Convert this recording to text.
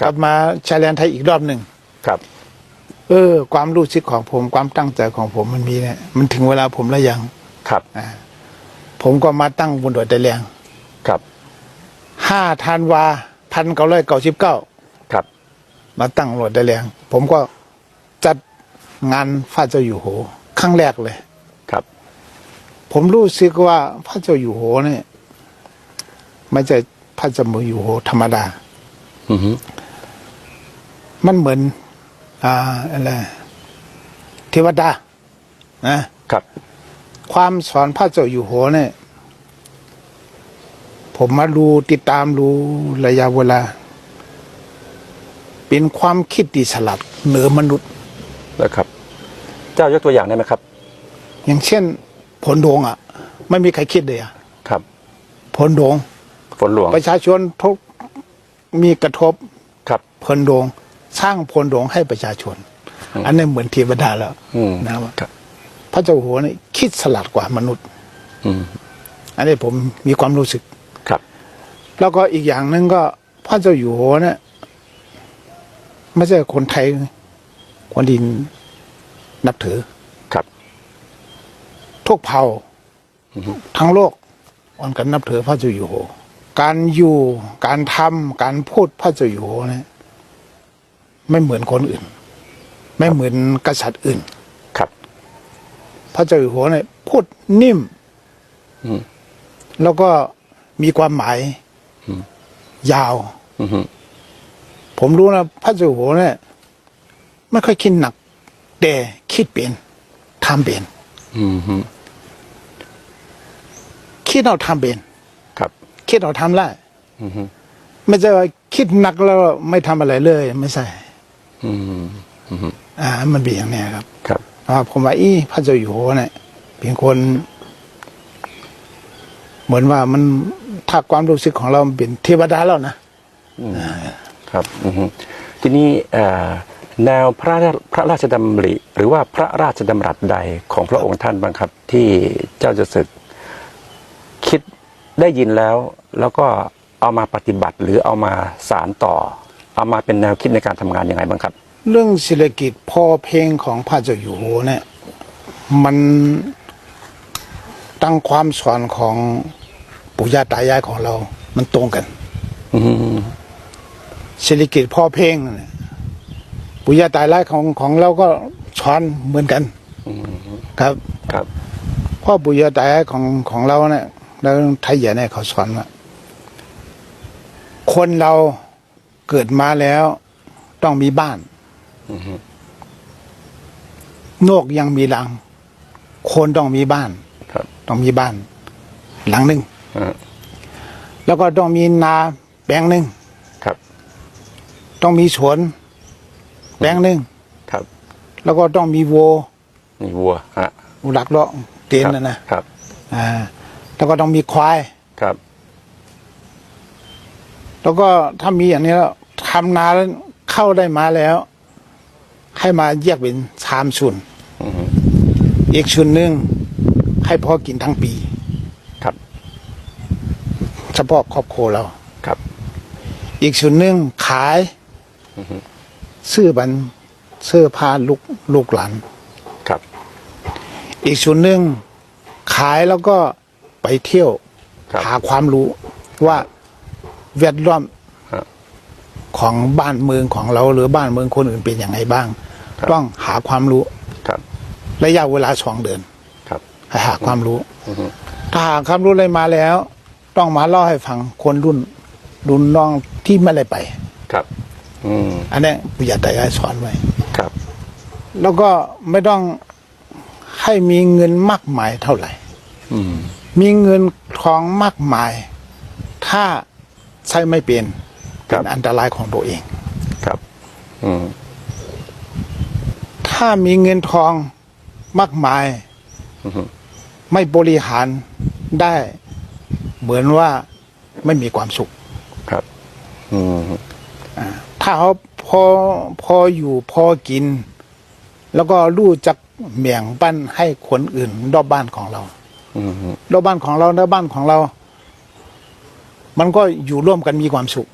ครักบลับมาชายแดนไทยอีกรอบหนึ่งครับ เออ ความรู้สึกของผมความตั้งใจของผมมันมีเนี่ยมันถึงเวลาผมแล้วยังครับผมก็มาตั้งบนดอยตะแลงครับห้าธันวาพันเก้าร้อยเก้าสิบเก้าครับ มาตั้งบนดอยตะแลงผมก็จัดงานพระเจ้าอยู่หัวครั้งแรกเลยครับ ผมรู้สึกว่าพระเจ้าอยู่หัวเนี่ยไม่ใช่พระเจ้าอยู่หัวธรรมดา อือฮึ มันเหมือนอ่าอะไรเทวดานะครับ ความสอนพระเจ้าอยู่หัวเนี่ย ผมมาดูติดตามดูระยะเวลา เป็นความคิดที่ฉลาดเหนือมนุษย์แล้วครับ เจ้ายกตัวอย่างได้ไหมครับ อย่างเช่น ผลดวงอะ ไม่มีใครคิดเลยอะครับ ผลดวง ฝนหลวง ประชาชนทุกมีกระทบครับผลดวง สร้างผลดวงให้ประชาชน อันนี้เหมือนเทวดาแล้วอืมนะว่าครับพระเจ้าอยู่หัวนี่คิดสลัดกว่ามนุษย์อืมอันนี้ผมมีความรู้สึกครับ แล้วก็อีกอย่างหนึ่งก็พระเจ้าอยู่หัวเนี่ยไม่ใช่คนไทยคนดินนับถือครับทุกเผ่าทั้งโลกวันกันนับถือพระเจ้าอยู่หัวการอยู่การทำการพูดพระเจ้าอยู่หัวเนี่ย ไม่เหมือนคนอื่น ไม่เหมือนกษัตริย์อื่น ครับ พระเจ้าอยู่หัวเนี่ยพูดนิ่มอืมแล้วก็มีความหมายอืมยาวอือฮึผมรู้นะพระเจ้าอยู่หัวเนี่ยไม่ค่อยคิดหนัก แต่คิดเป็นทำเป็นอือฮึคิดเอาทำเป็นครับ คิดเอาทำได้อือฮึไม่ใช่ว่าคิดหนักแล้วไม่ทำอะไรเลย ไม่ใช่ อืมอือฮึอ่า มันเป็นอย่างนี้ครับครับอ่าผมว่าอีพระเจ้าอยู่หัวเนี่ยเป็นคน เหมือนว่ามันถ้าความรู้สึกของเรามันเป็นเทวดาแล้วนะครับอือฮึทีนี้เอ่อแนวพระราพระราชดำริ หรือว่าพระราชดำรัสใดของพระองค์ท่านบ้างครับ ที่เจ้าจะศึก คิดได้ยินแล้ว แล้วก็เอามาปฏิบัติหรือเอามาสารต่อ เอามาเป็นแนวคิดในการทำงานยังไงบ้างครับ เรื่องเศรษฐกิจพอเพลงของพระเจ้าอยู่หัวเนี่ยมันตั้งความสอนของปู่ย่าตายายของเรา มันตรงกันอืมเศรษฐกิจพอเพลงนั่นแหละปู่ย่าตายายของของเราก็สอนเหมือนกันครับ ครับ พ่อปู่ย่าตายายของของเราเนี่ยแล้วไทยใหญ่เนี่ยเขาสอนว่าคนเรา เกิดมาแล้วต้องมีบ้าน นกยังมีหลัง คนต้องมีบ้านครับต้องมีบ้าน หลังหนึ่งอ่าแล้วก็ต้องมีนาแปลงหนึ่งครับต้องมีสวนแปลงหนึ่งครับแล้วก็ต้องมีโวนี่วัวฮะหลักเลาะเต็นนะนะครับ อ่า แล้วก็ต้องมีควายครับ แล้วก็ถ้ามีอย่างนี้แล้วทำนาแล้วเข้าได้มาแล้ว ให้มาแยกเป็นสามส่วนอือฮึอีกส่วนหนึ่งให้พอกินทั้งปีครับเฉพาะครอบครัวเราครับ อีกส่วนหนึ่งขายซื้อบันเสื้อผ้าลูกลูกหลานครับ อีกส่วนหนึ่งขายแล้วก็ไปเที่ยวครับหาความรู้ว่า แวดล้อมฮะของบ้านเมืองของเราหรือบ้านเมืองคนอื่นเป็นอย่างไรบ้างครับต้องหาความรู้ครับระยะเวลาสองเดือนครับให้หาความรู้อือฮึถ้าหาความรู้อะไรมาแล้ว ต้องมาเล่าให้ฟังคนรุ่นรุ่นน้องที่ไม่ได้ไป ครับ อืมอันนี้ปุญญาตายายสอนไว้ครับ แล้วก็ไม่ต้องให้มีเงินมากมายเท่าไหร่ อืม มีเงินทองมากมาย ถ้า ใช้ไม่เป็นครัเป็บ นอันตรายของตัวเอง ครับ อืม ถ้ามีเงินทองมากมาย อือฮึ ไม่บริหารได้เหมือนว่าไม่มีความสุข ครับ อืม ถ้าเขาพอพออยู่พอกิน แล้วก็รู้จักแบ่งปันให้คนอื่นรอบบ้านของเราอืม รอบบ้านของเรารอบบ้านของเรา มันก็อยู่ร่วมกันมีความสุข